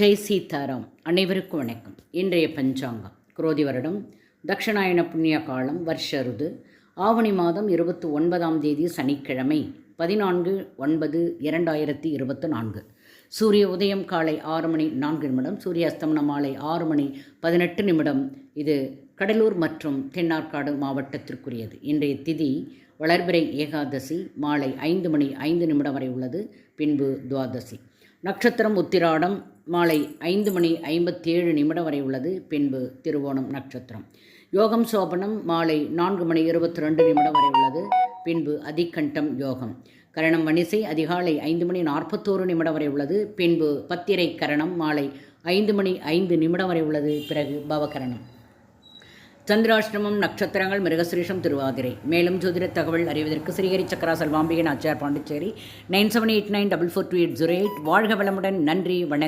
ஜெய் சீதாராம் அனைவருக்கும் வணக்கம். இன்றைய பஞ்சாங்கம் குரோதி வருடம் தக்ஷணாயன புண்ணிய காலம் வருஷ ருது ஆவணி மாதம் இருபத்தி ஒன்பதாம் தேதி சனிக்கிழமை பதினான்கு ஒன்பது இரண்டாயிரத்தி இருபத்து நான்கு. சூரிய உதயம் காலை ஆறு மணி நான்கு நிமிடம் சூரிய அஸ்தமனம் மாலை ஆறு மணி பதினெட்டு நிமிடம். இது கடலூர் மற்றும் தென்னார்காடு மாவட்டத்திற்குரியது. இன்றைய திதி வளர்பிறை ஏகாதசி மாலை ஐந்து மணி ஐந்து நிமிடம் வரை உள்ளது. பின்பு துவாதசி. நட்சத்திரம் உத்திராடம் மாலை ஐந்து மணி ஐம்பத்தேழு நிமிடம் வரை உள்ளது. பின்பு திருவோணம் நட்சத்திரம். யோகம் சோபனம் மாலை நான்கு மணி இருபத்தி ரெண்டு நிமிடம் வரை உள்ளது. பின்பு அதிகண்டம் யோகம். கரணம் வணிசை அதிகாலை ஐந்து மணி நாற்பத்தோரு நிமிடம் வரை உள்ளது. பின்பு பத்திரை கரணம் மாலை ஐந்து மணி ஐந்து நிமிடம் வரை உள்ளது. பிறகு பவகரணம். சந்திராஷ்டிரமம் நட்சத்திரங்கள் மிருகசிரீஷம் திருவாதிரை. மேலும் ஜோதிட தகவல் அறிவதற்கு Srihari Chakra Selvambigai Achar Pondicherry. Nine seven eight nine double four two eight zero eight. வாழ்க வளமுடன். நன்றி வணக்கம்.